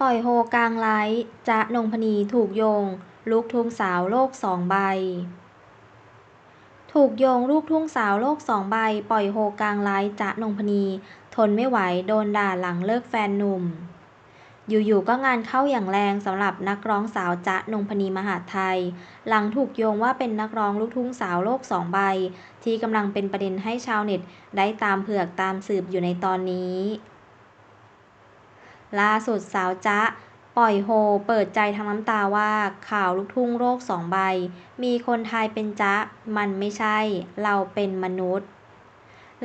ปล่อยโฮกลางไลฟ์ จ๊ะ นงพนี ถูกโยง ลูกทุ่งสาวโลกสองใบ ถูกโยงลูกทุ่งสาวโลกสองใบ ปล่อยโฮกลางไลฟ์ จ๊ะ นงพนี ทนไม่ไหว โดนด่าหลังเลิกแฟนหนุ่ม อยู่ๆ ก็งานเข้าอย่างแรงสำหรับนักร้องสาวจ๊ะ นงพนีมหาไทย หลังถูกโยงว่าเป็นนักร้องลูกทุ่งสาวโลกสองใบ ที่กำลังเป็นประเด็นให้ชาวเน็ต ได้ตามเผือกตามสืบอยู่ในตอนนี้ ล่าสุดสาวจ๊ะ ปล่อยโฮ เปิดใจทั้งน้ำตาว่าข่าวลูกทุ่งโลกสองใบ มีคนไทยเป็นจ๊ะ มันไม่ใช่ เราเป็นมนุษย์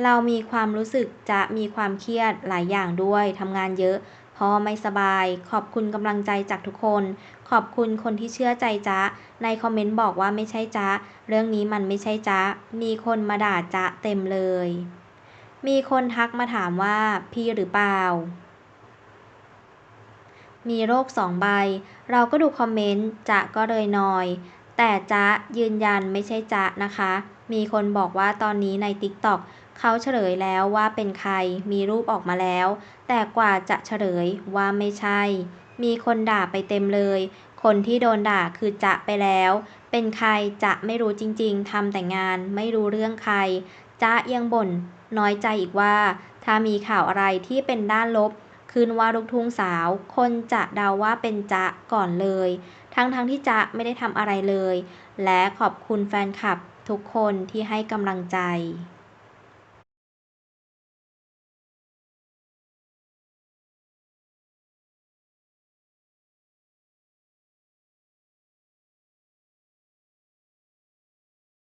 เรามีความรู้สึกจะมีความเครียดหลายอย่างด้วยทำงานเยอะพอไม่สบาย ขอบคุณกำลังใจจากทุกคน ขอบคุณคนที่เชื่อใจจ๊ะ ในคอมเมนต์บอกว่าไม่ใช่จ๊ะ เรื่องนี้มันไม่ใช่จ๊ะ มีคนมาด่าจ๊ะเต็มเลย มีคนทักมาถามว่าพี่หรือเปล่า มีโรคสองใบ เราก็ดูคอมเมนต์จะก็เลยนอย แต่จะยืนยันไม่ใช่จะนะคะ มีคนบอกว่าตอนนี้ในติ๊กต็อกเขาเฉลยแล้วว่าเป็นใคร มีรูปออกมาแล้ว แต่กว่าจะเฉลยว่าไม่ใช่ มีคนด่าไปเต็มเลย คนที่โดนด่าคือจะไปแล้ว เป็นใครจะไม่รู้จริง ๆทำแต่งานไม่รู้เรื่องใครจะยังบ่นน้อยใจอีกว่า ถ้ามีข่าวอะไรที่เป็นด้านลบ ขึ้นว่าลูกทุ่งสาว คนจะเดาว่าเป็นจ๊ะก่อนเลย ทั้งๆทที่จ๊ะไม่ได้ทำอะไรเลย และขอบคุณแฟนคลับทุกคนที่ให้กำลังใจ